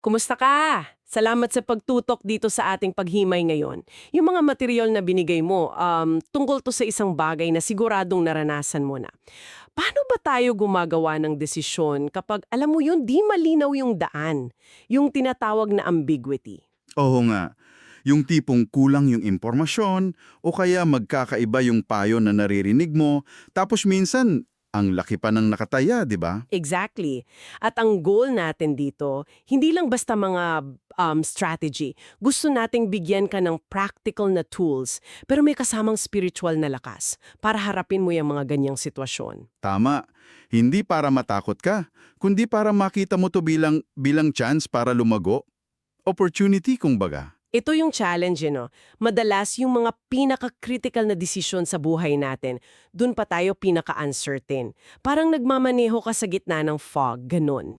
Kumusta ka? Salamat sa pagtutok dito sa ating paghimay ngayon. Yung mga material na binigay mo, um, tungkol to sa isang bagay na siguradong naranasan mo na. Paano ba tayo gumagawa ng desisyon kapag, alam mo yun, di malinaw yung daan? Yung tinatawag na ambiguity. Oo nga. Yung tipong kulang yung impormasyon o kaya magkakaiba yung payo na naririnig mo, tapos minsan, ang laki pa ng nakataya, di ba? Exactly. At ang goal natin dito, hindi lang basta mga um, strategy. Gusto nating bigyan ka ng practical na tools, pero may kasamang spiritual na lakas para harapin mo yung mga ganyang sitwasyon. Tama. Hindi para matakot ka, kundi para makita mo to bilang, bilang chance para lumago. Opportunity, kumbaga. Ito yung challenge, you know. Madalas yung mga pinaka-critical na desisyon sa buhay natin, dun pa tayo pinaka-uncertain. Parang nagmamaneho ka sa gitna ng fog, ganun.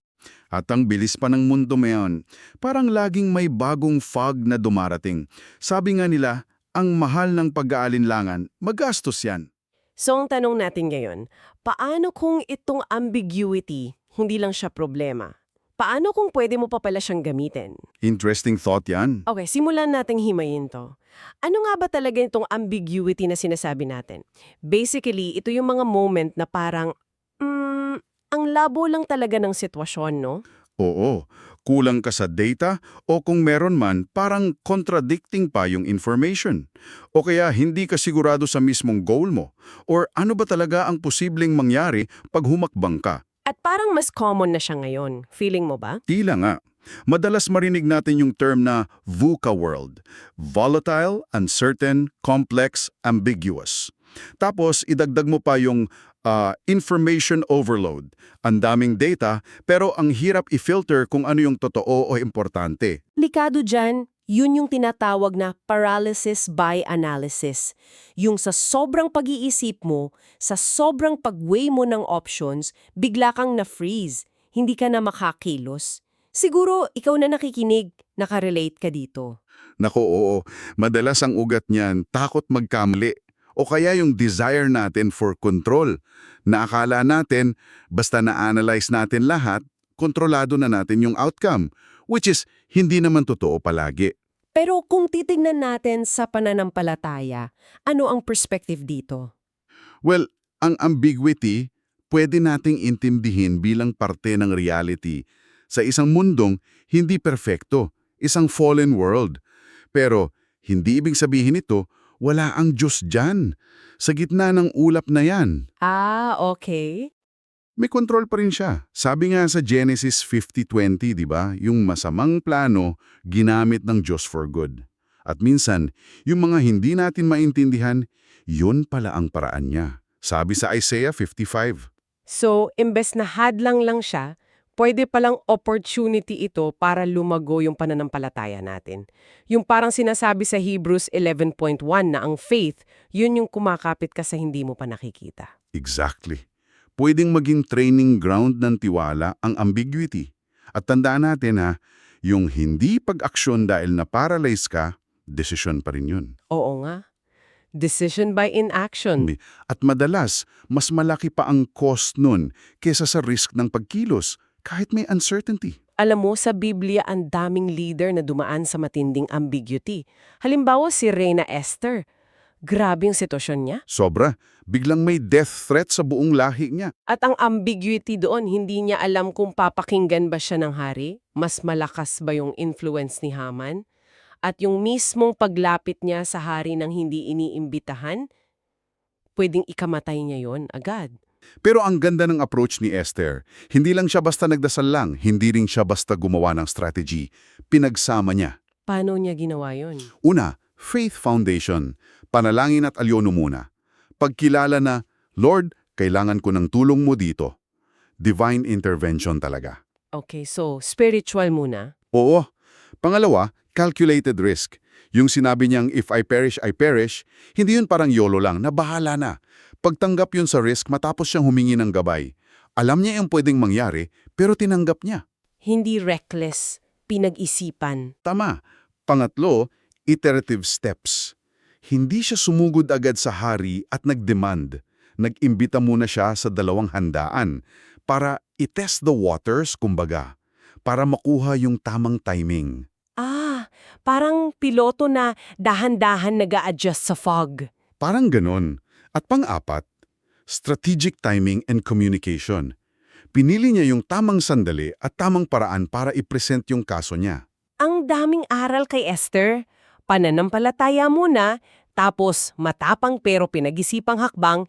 At ang bilis pa ng mundo ngayon, parang laging may bagong fog na dumarating. Sabi nga nila, ang mahal ng pag-aalinlangan, magastos yan. So ang tanong natin ngayon, paano kung itong ambiguity, hindi lang siya problema? Paano kung pwede mo pa pala siyang gamitin? Interesting thought yan. Okay, simulan nating himayin to. Ano nga ba talaga itong ambiguity na sinasabi natin? Basically, ito yung mga moment na parang, mm, ang labo lang talaga ng sitwasyon, no? Oo, kulang ka sa data o kung meron man, parang contradicting pa yung information. O kaya hindi ka sigurado sa mismong goal mo. Or ano ba talaga ang posibleng mangyari pag humakbang ka? At parang mas common na siya ngayon. Feeling mo ba? Tila nga. Madalas marinig natin yung term na VUCA world. Volatile, uncertain, complex, ambiguous. Tapos idagdag mo pa yung ah, information overload. Ang daming data pero ang hirap i-filter kung ano yung totoo o importante. Likado dyan, yun yung tinatawag na paralysis by analysis. Yung sa sobrang pag-iisip mo, sa sobrang pag-weigh mo ng options, bigla kang na-freeze. Hindi ka na makakilos. Siguro, ikaw na nakikinig, nakarelate ka dito. Nako oo, madalas ang ugat niyan takot magkamali o kaya yung desire natin for control. Na akala natin, basta na-analyze natin lahat, kontrolado na natin yung outcome, which is hindi naman totoo palagi. Pero kung titignan natin sa pananampalataya, ano ang perspective dito? Well, ang ambiguity pwede nating intindihin bilang parte ng reality sa isang mundong hindi perfecto, isang fallen world. Pero hindi ibig sabihin ito, wala ang Diyos dyan. Sa gitna ng ulap na yan, Ah, okay. May kontrol pa rin siya. Sabi nga sa Genesis 50.20, di ba? Yung masamang plano, ginamit ng Diyos for good. At minsan, yung mga hindi natin maintindihan, yun pala ang paraan niya. Sabi sa Isaiah 55. So, imbes na hadlang lang siya, pwede palang opportunity ito para lumago yung pananampalataya natin. Yung parang sinasabi sa Hebrews 11.1 na ang faith, yun yung kumakapit ka sa hindi mo pa nakikita. Exactly. Pwedeng maging training ground ng tiwala ang ambiguity. At tandaan natin ha, yung hindi pag-aksyon dahil na-paralyze ka, desisyon pa rin yun. Oo nga. Decision by inaction. At madalas, mas malaki pa ang cost nun kesa sa risk ng pagkilos, kahit may uncertainty. Alam mo, sa Biblia ang daming leader na dumaan sa matinding ambiguity. Halimbawa si Reyna Esther. Grabe yung sitwasyon niya. Sobra, biglang may death threat sa buong lahi niya. At ang ambiguity doon, hindi niya alam kung papakinggan ba siya ng hari, mas malakas ba yung influence ni Haman, at yung mismong paglapit niya sa hari ng hindi iniimbitahan, pwedeng ikamatay niya yon agad. Pero ang ganda ng approach ni Esther, hindi lang siya basta nagdasal lang, hindi rin siya basta gumawa ng strategy. Pinagsama niya. Paano niya ginawa yon? Una, faith foundation. Panalangin at alyono muna. Pagkilala na, Lord, kailangan ko ng tulong mo dito. Divine intervention talaga. Okay, so spiritual muna. Oo. Pangalawa, calculated risk. Yung sinabi niyang, if I perish, I perish, hindi yun parang YOLO lang, na bahala na. Pagtanggap yun sa risk matapos siyang humingi ng gabay. Alam niya yung pwedeng mangyari, pero tinanggap niya. Hindi reckless, pinag-isipan. Tama. Pangatlo, iterative steps. Hindi siya sumugod agad sa hari at nag-demand. Nag-imbita muna siya sa dalawang handaan para i-test the waters, kumbaga. para makuha yung tamang timing. Ah, parang piloto na dahan-dahan nag adjust sa fog. Parang ganon. At pang-apat, strategic timing and communication. Pinili niya yung tamang sandali at tamang paraan para i-present yung kaso niya. Ang daming aral kay Esther. Pananampalataya muna, tapos matapang pero pinag-isipang hakbang,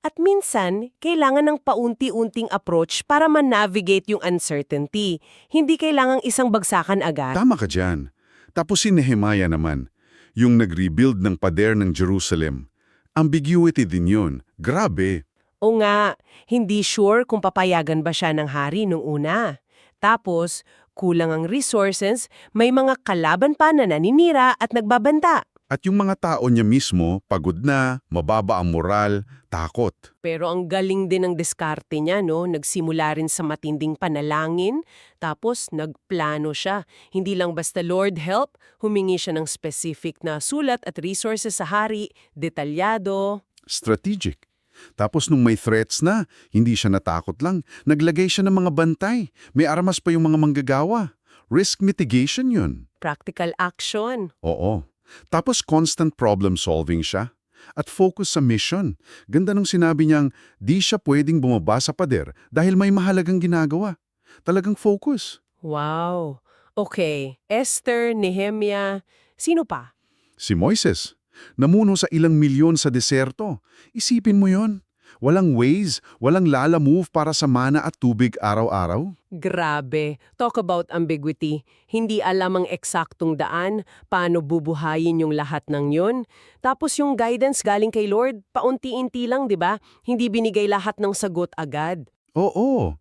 at minsan, kailangan ng paunti-unting approach para man-navigate yung uncertainty. Hindi kailangang isang bagsakan agad. Tama ka dyan. Tapos si Nehemiah naman, yung nag-rebuild ng pader ng Jerusalem. Ambiguity din yun. Grabe. O nga, hindi sure kung papayagan ba siya ng hari nung una. Tapos, kulang ang resources, may mga kalaban pa na naninira at nagbabanta. At yung mga tao niya mismo, pagod na, mababa ang moral, takot. Pero ang galing din ng diskarte niya, no? Nagsimula rin sa matinding panalangin, tapos nagplano siya. Hindi lang basta Lord help, humingi siya ng specific na sulat at resources sa hari, detalyado. Strategic. Tapos nung may threats na, hindi siya natakot lang. Naglagay siya ng mga bantay. May armas pa yung mga manggagawa. Risk mitigation yun. Practical action. Oo. Tapos constant problem solving siya. At focus sa mission. Ganda nung sinabi niyang di siya pwedeng bumaba sa pader dahil may mahalagang ginagawa. Talagang focus. Wow. Okay, Esther, Nehemia, sino pa? Si Moises, namuno sa ilang milyon sa deserto. Isipin mo yon. Walang ways, walang lala move para sa mana at tubig araw-araw. Grabe. Talk about ambiguity. Hindi alam ang eksaktong daan, paano bubuhayin yung lahat ng yun. Tapos yung guidance galing kay Lord, paunti-inti lang, di ba? Hindi binigay lahat ng sagot agad. Oo.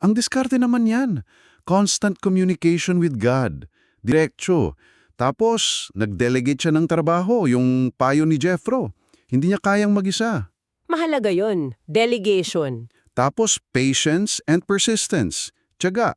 Ang diskarte naman yan. Constant communication with God. Diretso. Tapos, nag-delegate siya ng trabaho, yung payo ni Jeffro. Hindi niya kayang mag-isa. Mahalaga yon. Delegation. Tapos, patience and persistence. Tiyaga.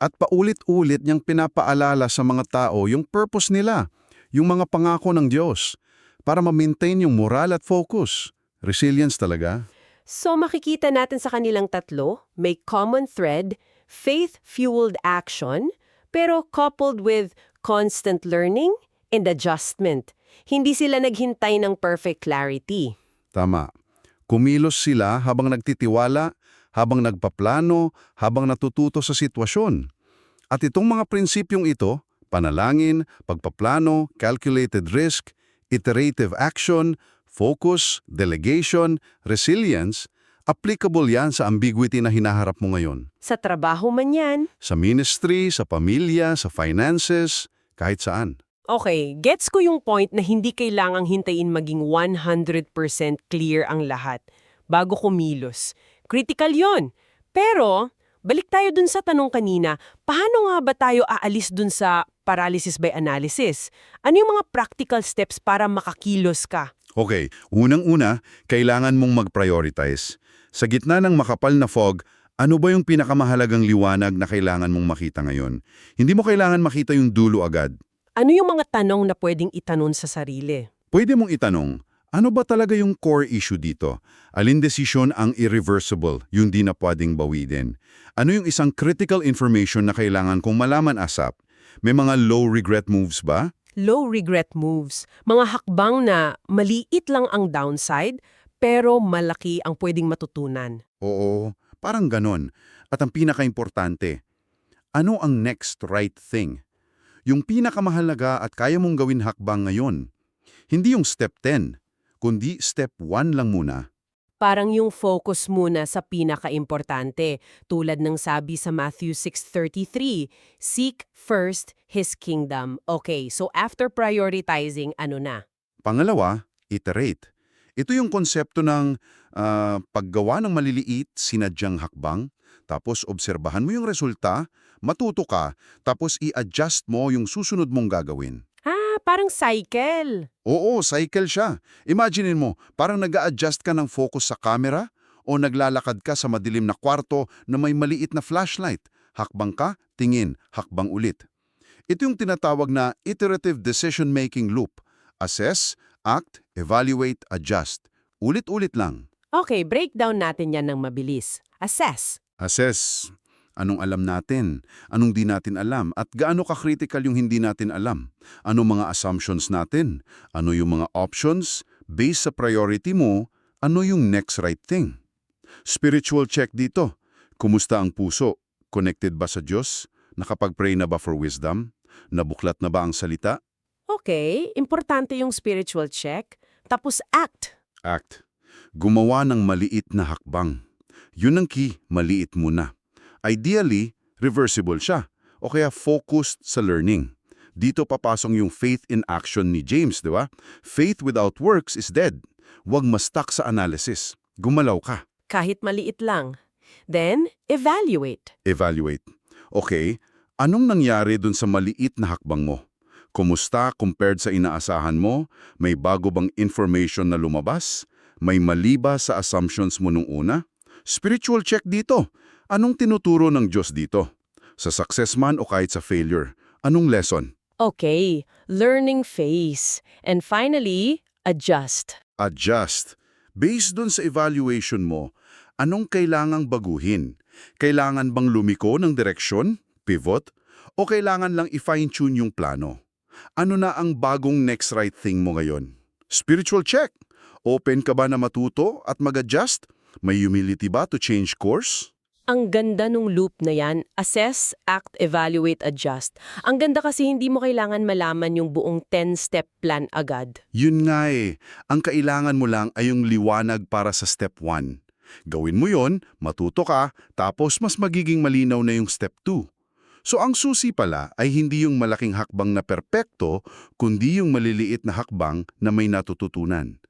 At paulit-ulit niyang pinapaalala sa mga tao yung purpose nila, yung mga pangako ng Diyos, para ma-maintain yung moral at focus. Resilience talaga. So makikita natin sa kanilang tatlo, may common thread, faith-fueled action, pero coupled with constant learning and adjustment. Hindi sila naghintay ng perfect clarity. Tama. Kumilos sila habang nagtitiwala, habang nagpaplano, habang natututo sa sitwasyon. At itong mga prinsipyong ito, panalangin, pagpaplano, calculated risk, iterative action, focus, delegation, resilience, applicable yan sa ambiguity na hinaharap mo ngayon. Sa trabaho man yan, Sa ministry, sa pamilya, sa finances, kahit saan. Okay, gets ko yung point na hindi kailangang hintayin maging 100% clear ang lahat bago kumilos. Critical yon. Pero, balik tayo dun sa tanong kanina, paano nga ba tayo aalis dun sa paralysis by analysis? Ano yung mga practical steps para makakilos ka? Okay, unang-una, kailangan mong mag-prioritize. Sa gitna ng makapal na fog, ano ba yung pinakamahalagang liwanag na kailangan mong makita ngayon? Hindi mo kailangan makita yung dulo agad. Ano yung mga tanong na pwedeng itanong sa sarili? Pwede mong itanong, ano ba talaga yung core issue dito? Alin desisyon ang irreversible, yung di na pwedeng bawiin? Ano yung isang critical information na kailangan kong malaman asap? May mga low regret moves ba? Low regret moves, mga hakbang na maliit lang ang downside pero malaki ang pwedeng matutunan. Oo, parang ganon. At ang pinaka-importante, ano ang next right thing? Yung pinakamahalaga at kaya mong gawin hakbang ngayon. Hindi yung step 10, kundi step 1 lang muna. Parang yung focus muna sa pinaka-importante, tulad ng sabi sa Matthew 6.33, Seek first His kingdom. Okay, so after prioritizing, ano na? Pangalawa, iterate. Ito yung konsepto ng ah, paggawa ng maliliit, sinadyang hakbang, tapos obserbahan mo yung resulta, matuto ka, tapos i-adjust mo yung susunod mong gagawin. Ah, parang cycle. Oo, cycle siya. Imaginein mo, parang nag adjust ka ng focus sa camera o naglalakad ka sa madilim na kwarto na may maliit na flashlight. Hakbang ka, tingin, hakbang ulit. Ito yung tinatawag na iterative decision-making loop. Assess, act, evaluate, adjust. Ulit-ulit lang. Okay, breakdown natin yan ng mabilis. Assess. Assess. Anong alam natin? Anong di natin alam? At gaano ka-critical yung hindi natin alam? Ano mga assumptions natin? Ano yung mga options? Based sa priority mo, ano yung next right thing? Spiritual check dito. Kumusta ang puso? Connected ba sa Diyos? Nakapag-pray na ba for wisdom? Nabuklat na ba ang salita? Okay, importante yung spiritual check. Tapos act. Act. Gumawa ng maliit na hakbang. Yun ang key, maliit muna. Ideally, reversible siya o kaya focused sa learning. Dito papasong yung faith in action ni James, di ba? Faith without works is dead. Huwag ma-stuck sa analysis. Gumalaw ka. Kahit maliit lang. Then, evaluate. Evaluate. Okay, anong nangyari dun sa maliit na hakbang mo? Kumusta compared sa inaasahan mo? May bago bang information na lumabas? May mali ba sa assumptions mo nung una? Spiritual check dito. Anong tinuturo ng Diyos dito? Sa success man o kahit sa failure? Anong lesson? Okay, learning phase. And finally, adjust. Adjust. Based dun sa evaluation mo, anong kailangang baguhin? Kailangan bang lumiko ng direksyon, pivot, o kailangan lang i-fine-tune yung plano? Ano na ang bagong next right thing mo ngayon? Spiritual check. Open ka ba na matuto at mag-adjust? May humility ba to change course? Ang ganda nung loop na yan, assess, act, evaluate, adjust. Ang ganda kasi hindi mo kailangan malaman yung buong 10-step plan agad. Yun nga eh. Ang kailangan mo lang ay yung liwanag para sa step 1. Gawin mo yon, matuto ka, tapos mas magiging malinaw na yung step 2. So ang susi pala ay hindi yung malaking hakbang na perpekto, kundi yung maliliit na hakbang na may natututunan.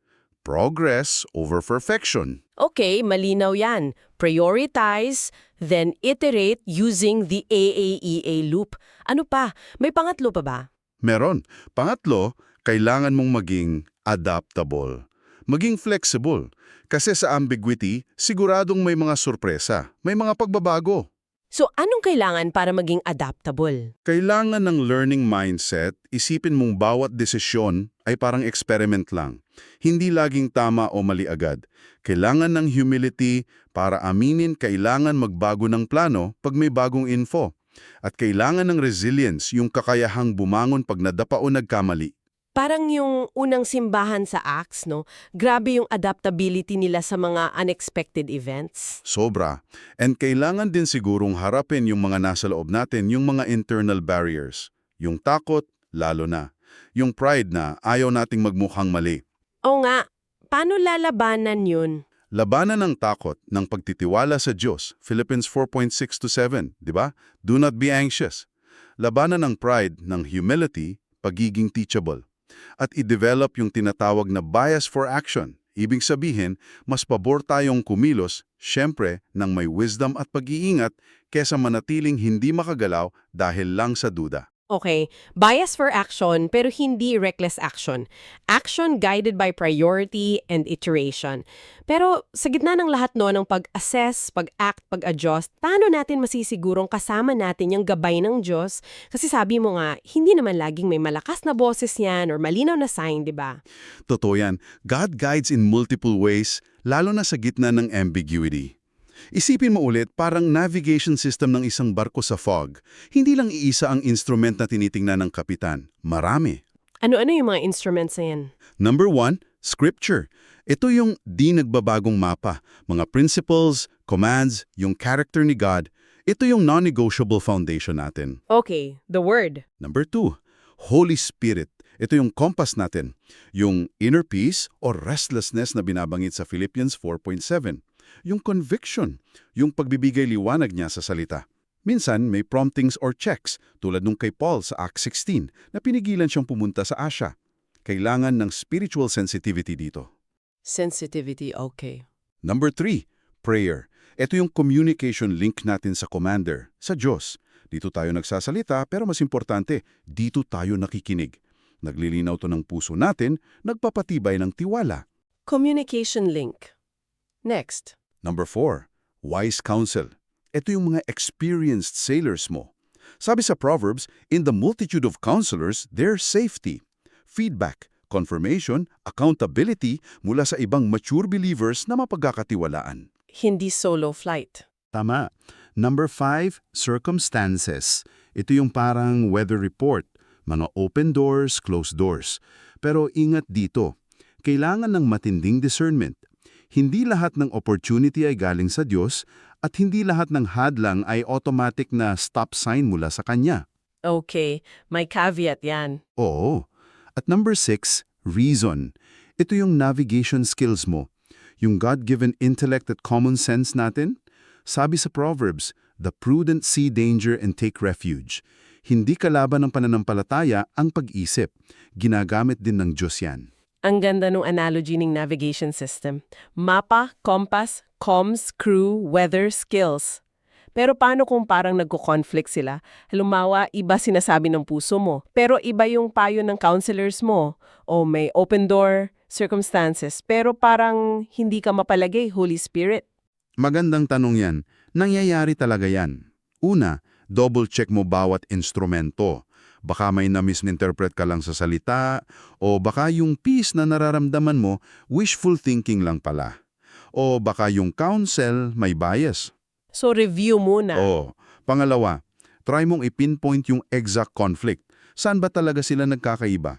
Progress over perfection. Okay, malinaw yan. Prioritize, then iterate using the AAEA loop. Ano pa? May pangatlo pa ba? Meron. Pangatlo, kailangan mong maging adaptable. Maging flexible. Kasi sa ambiguity, siguradong may mga sorpresa, may mga pagbabago. So, anong kailangan para maging adaptable? Kailangan ng learning mindset, isipin mong bawat desisyon ay parang experiment lang. Hindi laging tama o mali agad. Kailangan ng humility para aminin kailangan magbago ng plano pag may bagong info. At kailangan ng resilience, yung kakayahang bumangon pag nadapa o nagkamali. Parang yung unang simbahan sa Acts, no? Grabe yung adaptability nila sa mga unexpected events. Sobra. And kailangan din sigurong harapin yung mga nasa loob natin, yung mga internal barriers. Yung takot, lalo na. Yung pride na ayaw nating magmukhang mali. O nga, paano lalabanan yun? Labanan ng takot ng pagtitiwala sa Diyos, Philippians 4.6 to 7, di ba? Do not be anxious. Labanan ng pride ng humility, pagiging teachable. At i-develop yung tinatawag na bias for action. Ibig sabihin, mas pabor tayong kumilos, syempre, ng may wisdom at pag-iingat kesa manatiling hindi makagalaw dahil lang sa duda. Okay, bias for action pero hindi reckless action. Action guided by priority and iteration. Pero sa gitna ng lahat no ng pag-assess, pag-act, pag-adjust, paano natin masisigurong kasama natin yung gabay ng Diyos? Kasi sabi mo nga, hindi naman laging may malakas na boses yan or malinaw na sign, di ba? Totoo yan, God guides in multiple ways, lalo na sa gitna ng ambiguity. Isipin mo ulit parang navigation system ng isang barko sa fog. Hindi lang iisa ang instrument na tinitingnan ng kapitan. Marami. Ano-ano yung mga instruments na yan? Number one, scripture. Ito yung di nagbabagong mapa. Mga principles, commands, yung character ni God. Ito yung non-negotiable foundation natin. Okay, the word. Number two, Holy Spirit. Ito yung compass natin. Yung inner peace or restlessness na binabangit sa Philippians 4.7. Yung conviction, yung pagbibigay liwanag niya sa salita. Minsan, may promptings or checks tulad nung kay Paul sa Acts 16 na pinigilan siyang pumunta sa Asia. Kailangan ng spiritual sensitivity dito. Sensitivity, okay. Number three, prayer. Ito yung communication link natin sa commander, sa Diyos. Dito tayo nagsasalita pero mas importante, dito tayo nakikinig. Naglilinaw to ng puso natin, nagpapatibay ng tiwala. Communication link. Next. Number four, wise counsel. Ito yung mga experienced sailors mo. Sabi sa Proverbs, in the multitude of counselors, there's safety. Feedback, confirmation, accountability mula sa ibang mature believers na mapagkakatiwalaan. Hindi solo flight. Tama. Number five, circumstances. Ito yung parang weather report, mga open doors, closed doors. Pero ingat dito, kailangan ng matinding discernment. Hindi lahat ng opportunity ay galing sa Diyos at hindi lahat ng hadlang ay automatic na stop sign mula sa Kanya. Okay, may caveat yan. Oo. At number six, reason. Ito yung navigation skills mo. Yung God-given intellect at common sense natin. Sabi sa Proverbs, the prudent see danger and take refuge. Hindi kalaban ng pananampalataya ang pag-isip. Ginagamit din ng Diyos yan. Ang ganda ng analogy ng navigation system. Mapa, compass, comms, crew, weather, skills. Pero paano kung parang nagko-conflict sila? Halimbawa, iba sinasabi ng puso mo, pero iba yung payo ng counselors mo. O may open door, circumstances, pero parang hindi ka mapalagay, Holy Spirit. Magandang tanong yan. Nangyayari talaga yan. Una, double-check mo bawat instrumento. Baka may na-misinterpret ka lang sa salita, o baka yung peace na nararamdaman mo, wishful thinking lang pala. O baka yung counsel may bias. So review muna. O, pangalawa, try mong ipinpoint yung exact conflict. Saan ba talaga sila nagkakaiba?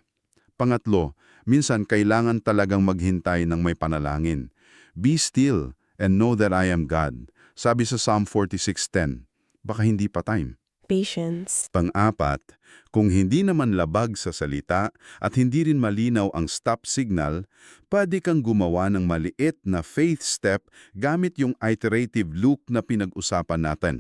Pangatlo, minsan kailangan talagang maghintay ng may panalangin. Be still and know that I am God. Sabi sa Psalm 46.10, baka hindi pa time. Patience. Pang-apat, kung hindi naman labag sa salita at hindi rin malinaw ang stop signal, pwede kang gumawa ng maliit na faith step gamit yung iterative loop na pinag-usapan natin.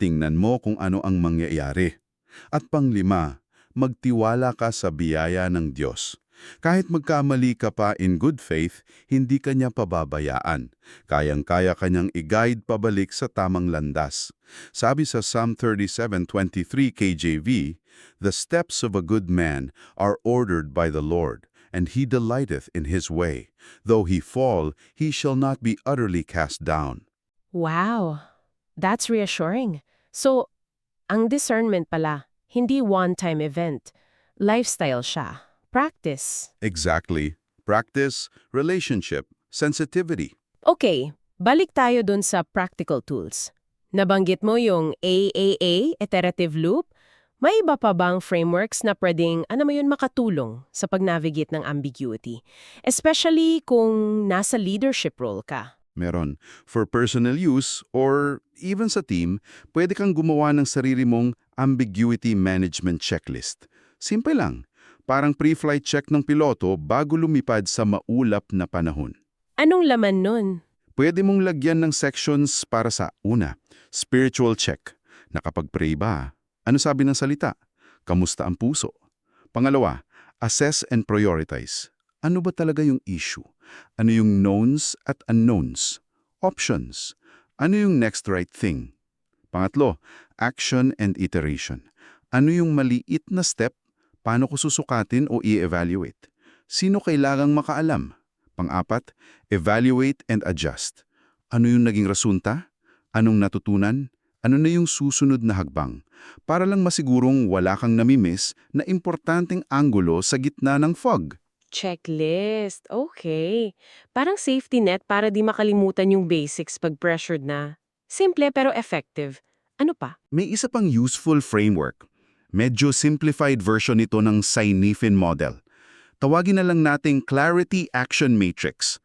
Tingnan mo kung ano ang mangyayari. At panglima, magtiwala ka sa biyaya ng Diyos. Kahit magkamali ka pa in good faith, hindi ka niya pababayaan. Kayang-kaya kanyang i-guide pabalik sa tamang landas. Sabi sa Psalm 37:23 KJV, The steps of a good man are ordered by the Lord, and he delighteth in his way. Though he fall, he shall not be utterly cast down. Wow, that's reassuring. So, ang discernment pala, hindi one-time event. Lifestyle siya. Practice. Exactly. Practice, relationship, sensitivity. Okay, balik tayo dun sa practical tools. Nabanggit mo yung AAA, iterative loop. May iba pa bang frameworks na pwedeng, ano mo yun, makatulong sa pag-navigate ng ambiguity? Especially kung nasa leadership role ka. Meron. For personal use or even sa team, pwede kang gumawa ng sarili mong ambiguity management checklist. Simple lang. Parang pre-flight check ng piloto bago lumipad sa maulap na panahon. Anong laman nun? Pwede mong lagyan ng sections para sa una, spiritual check. Nakapag-pray ba? Ano sabi ng salita? Kamusta ang puso? Pangalawa, assess and prioritize. Ano ba talaga yung issue? Ano yung knowns at unknowns? Options. Ano yung next right thing? Pangatlo, action and iteration. Ano yung maliit na step? Paano ko susukatin o i-evaluate? Sino kailangang makaalam? Pang-apat, evaluate and adjust. Ano yung naging rasunta? Anong natutunan? Ano na yung susunod na hagbang? Para lang masigurong wala kang namimiss na importanteng anggulo sa gitna ng fog. Checklist. Okay. Parang safety net para di makalimutan yung basics pag pressured na. Simple pero effective. Ano pa? May isa pang useful framework. Medyo simplified version nito ng Sinefin model. Tawagin na lang nating Clarity Action Matrix.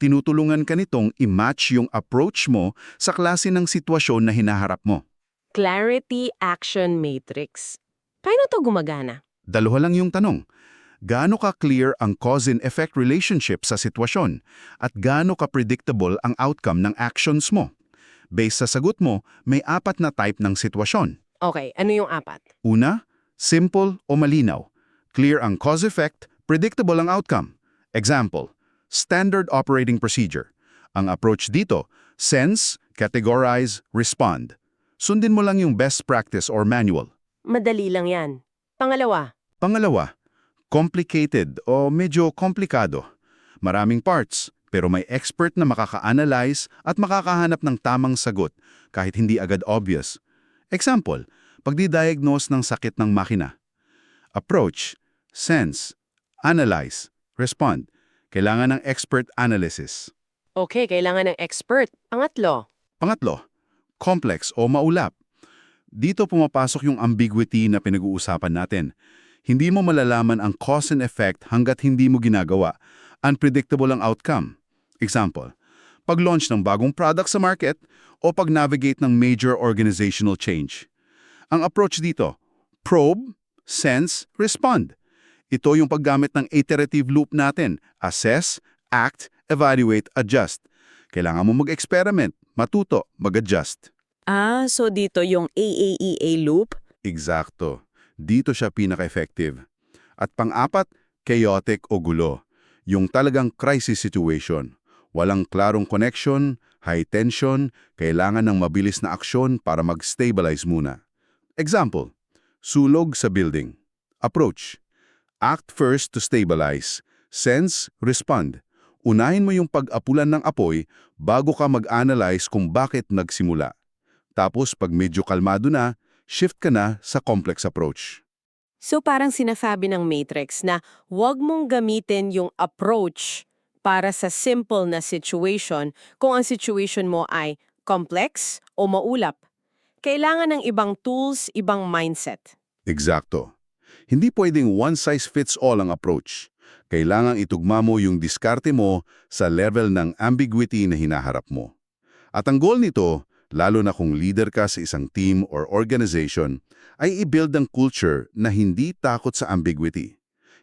Tinutulungan ka nitong i-match yung approach mo sa klase ng sitwasyon na hinaharap mo. Clarity Action Matrix. Paano to gumagana? Dalawa lang yung tanong. Gaano ka clear ang cause and effect relationship sa sitwasyon at gaano ka predictable ang outcome ng actions mo? Based sa sagot mo, may apat na type ng sitwasyon. Okay, ano yung apat? Una, simple o malinaw. Clear ang cause-effect, predictable ang outcome. Example, standard operating procedure. Ang approach dito, sense, categorize, respond. Sundin mo lang yung best practice or manual. Madali lang yan. Pangalawa, Pangalawa, complicated o medyo komplikado. Maraming parts, pero may expert na makaka-analyze at makakahanap ng tamang sagot kahit hindi agad obvious. Example, pagdi-diagnose ng sakit ng makina. Approach, sense, analyze, respond. Kailangan ng expert analysis. okay, kailangan ng expert. Pangatlo, Pangatlo, complex o maulap. Dito pumapasok yung ambiguity na pinag-uusapan natin. Hindi mo malalaman ang cause and effect hanggat hindi mo ginagawa. Unpredictable ang outcome. Example, pag-launch ng bagong product sa market o pag-navigate ng major organizational change. Ang approach dito, probe, sense, respond. Ito yung paggamit ng iterative loop natin. Assess, act, evaluate, adjust. Kailangan mo mag-experiment, matuto, mag-adjust. Ah, so dito yung AAEA loop? Eksakto. Dito siya pinaka-effective. At pang-apat, chaotic o gulo. Yung talagang crisis situation. Walang klarong connection, high tension, kailangan ng mabilis na aksyon para mag-stabilize muna. Example, sulog sa building. Approach, act first to stabilize. Sense, respond. Unahin mo yung pag-apulan ng apoy bago ka mag-analyze kung bakit nagsimula. Tapos pag medyo kalmado na, shift ka na sa complex approach. So parang sinasabi ng Matrix na huwag mong gamitin yung approach para sa simple na situation kung ang situation mo ay complex o maulap. Kailangan ng ibang tools, ibang mindset. Eksakto. Hindi pwedeng one-size-fits-all ang approach. Kailangang itugma mo yung diskarte mo sa level ng ambiguity na hinaharap mo. At ang goal nito, lalo na kung leader ka sa isang team or organization, ay i-build ang culture na hindi takot sa ambiguity.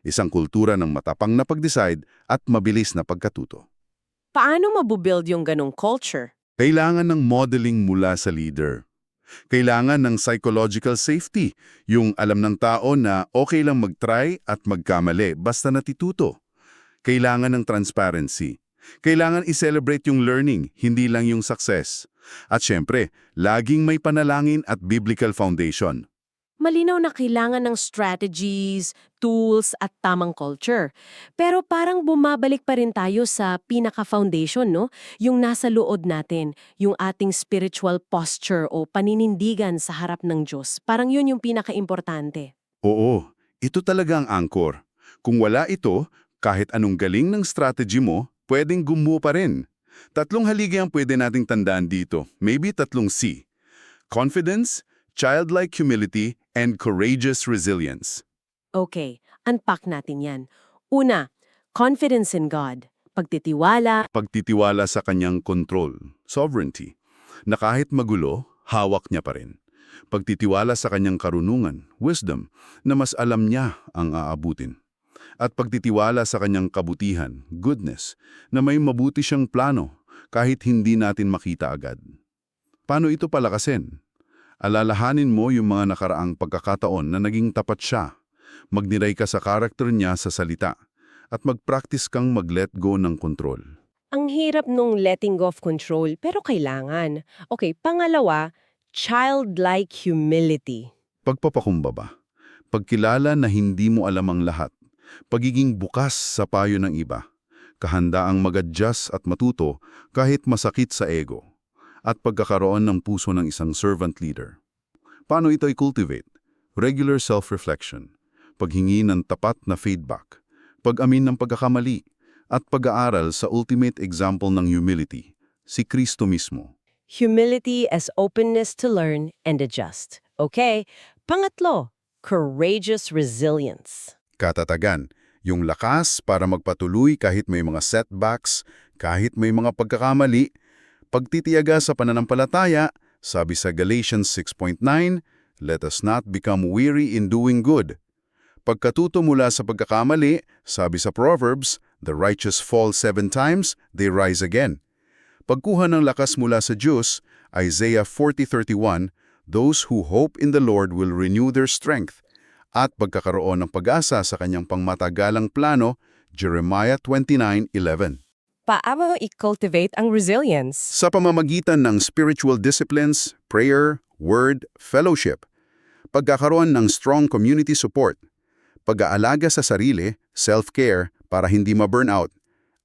Isang kultura ng matapang na pag-decide at mabilis na pagkatuto. Paano mabubuild yung ganong culture? Kailangan ng modeling mula sa leader. Kailangan ng psychological safety, yung alam ng tao na okay lang mag-try at magkamali basta natituto. Kailangan ng transparency. Kailangan i-celebrate yung learning, hindi lang yung success. At syempre, laging may panalangin at biblical foundation. Malinaw na kailangan ng strategies, tools at tamang culture. Pero parang bumabalik pa rin tayo sa pinaka-foundation, no? Yung nasa luod natin, yung ating spiritual posture o paninindigan sa harap ng Diyos. Parang yun yung pinaka-importante. Oo, ito talaga ang anchor. Kung wala ito, kahit anong galing ng strategy mo, pwedeng gumuho pa rin. Tatlong haligi ang pwede nating tandaan dito, maybe tatlong C. Confidence, childlike humility, and courageous resilience. Okay, unpack natin yan. Una, confidence in God. Pagtitiwala, Pagtitiwala sa kanyang control, sovereignty, na kahit magulo, hawak niya pa rin. Pagtitiwala sa kanyang karunungan, wisdom, na mas alam niya ang aabutin. At pagtitiwala sa kanyang kabutihan, goodness, na may mabuti siyang plano kahit hindi natin makita agad. Paano ito palakasin? Alalahanin mo yung mga nakaraang pagkakataon na naging tapat siya. Magniray ka sa karakter niya sa salita at mag-practice kang mag-let go ng kontrol. ang hirap nung letting go of control, pero kailangan. Okay, pangalawa, childlike humility. Pagpapakumbaba. Pagkilala na hindi mo alam ang lahat. Pagiging bukas sa payo ng iba. Kahandaang mag-adjust at matuto kahit masakit sa ego. At pagkakaroon ng puso ng isang servant leader. Paano ito i-cultivate? Regular self-reflection. Paghingi ng tapat na feedback. Pag-amin ng pagkakamali. At pag-aaral sa ultimate example ng humility, si Kristo mismo. Humility as openness to learn and adjust. Okay, pangatlo, courageous resilience. Katatagan, yung lakas para magpatuloy kahit may mga setbacks, kahit may mga pagkakamali, pagtitiyaga sa pananampalataya, sabi sa Galatians 6.9, Let us not become weary in doing good. Pagkatuto mula sa pagkakamali, sabi sa Proverbs, The righteous fall seven times, they rise again. Pagkuha ng lakas mula sa Diyos, Isaiah 40.31, Those who hope in the Lord will renew their strength. At pagkakaroon ng pag-asa sa kanyang pangmatagalang plano, Jeremiah 29.11. Paano i-cultivate ang resilience? Sa pamamagitan ng spiritual disciplines, prayer, word, fellowship, pagkakaroon ng strong community support, pag-aalaga sa sarili, self-care para hindi ma-burnout,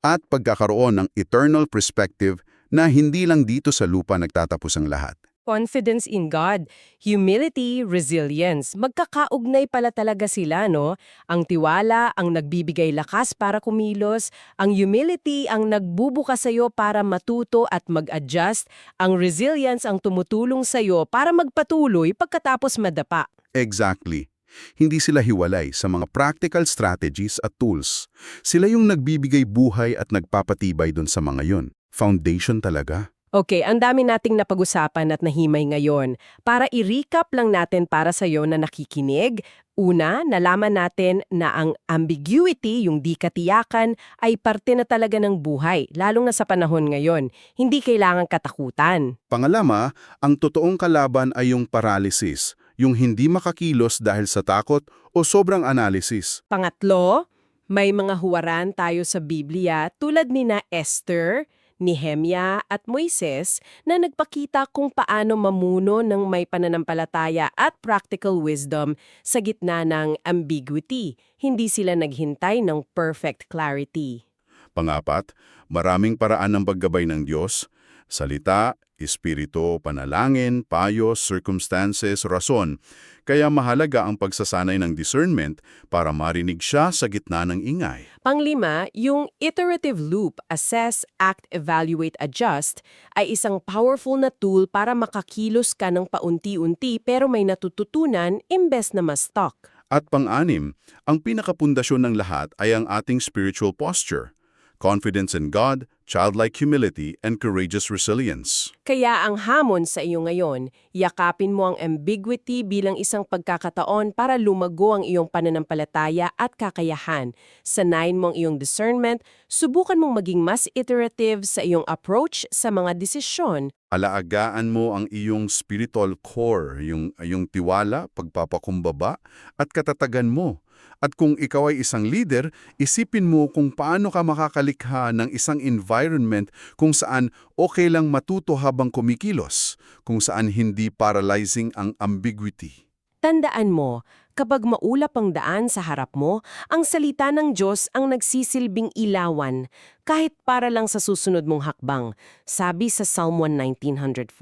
at pagkakaroon ng eternal perspective na hindi lang dito sa lupa nagtatapos ang lahat. Confidence in God, humility, resilience. Magkakaugnay pala talaga sila, no? Ang tiwala ang nagbibigay lakas para kumilos, ang humility ang nagbubuka sa'yo para matuto at mag-adjust, ang resilience ang tumutulong sa'yo para magpatuloy pagkatapos madapa. Exactly. Hindi sila hiwalay sa mga practical strategies at tools. Sila yung nagbibigay buhay at nagpapatibay dun sa mga yon. Foundation talaga. Okay, ang dami nating napag-usapan at nahimay ngayon. Para i-recap lang natin para sa iyo na nakikinig, una, nalaman natin na ang ambiguity, yung di katiyakan, ay parte na talaga ng buhay, lalong na sa panahon ngayon. Hindi kailangan katakutan. Pangalama, ang totoong kalaban ay yung paralysis, yung hindi makakilos dahil sa takot o sobrang analysis. Pangatlo, may mga huwaran tayo sa Biblia tulad ni na Esther, Nehemia at Moises na nagpakita kung paano mamuno ng may pananampalataya at practical wisdom sa gitna ng ambiguity. Hindi sila naghintay ng perfect clarity. Pangapat, maraming paraan ng paggabay ng Diyos, salita, espiritu, panalangin, payo, circumstances, rason. Kaya mahalaga ang pagsasanay ng discernment para marinig siya sa gitna ng ingay. Panglima, yung iterative loop, assess, act, evaluate, adjust, ay isang powerful na tool para makakilos ka ng paunti-unti pero may natututunan imbes na ma-stuck. At pang-anim, ang pinakapundasyon ng lahat ay ang ating spiritual posture. Confidence in God, childlike humility, and courageous resilience. Kaya ang hamon sa iyo ngayon, yakapin mo ang ambiguity bilang isang pagkakataon para lumago ang iyong pananampalataya at kakayahan. Sanayin mo ang iyong discernment, subukan mong maging mas iterative sa iyong approach sa mga desisyon. Alaagaan mo ang iyong spiritual core, yung, yung tiwala, pagpapakumbaba, at katatagan mo. At kung ikaw ay isang leader, isipin mo kung paano ka makakalikha ng isang environment kung saan okay lang matuto habang kumikilos, kung saan hindi paralyzing ang ambiguity. Tandaan mo, kapag maulap ang daan sa harap mo, ang salita ng Diyos ang nagsisilbing ilawan, kahit para lang sa susunod mong hakbang, sabi sa Psalm 119.105.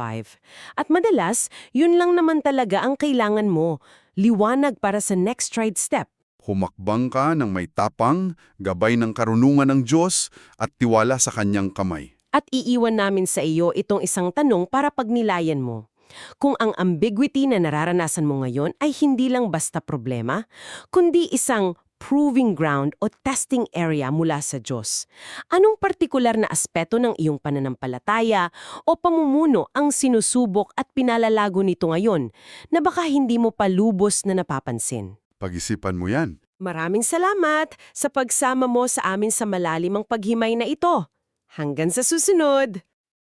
At madalas, yun lang naman talaga ang kailangan mo, liwanag para sa next stride step. Humakbang ka ng may tapang, gabay ng karunungan ng Diyos, at tiwala sa kanyang kamay. At iiwan namin sa iyo itong isang tanong para pagnilayan mo. Kung ang ambiguity na nararanasan mo ngayon ay hindi lang basta problema, kundi isang proving ground o testing area mula sa Diyos. Anong partikular na aspeto ng iyong pananampalataya o pamumuno ang sinusubok at pinalalago nito ngayon na baka hindi mo pa lubos na napapansin? Pag-isipan mo yan. Maraming salamat sa pagsama mo sa amin sa malalimang paghimay na ito. Hanggang sa susunod!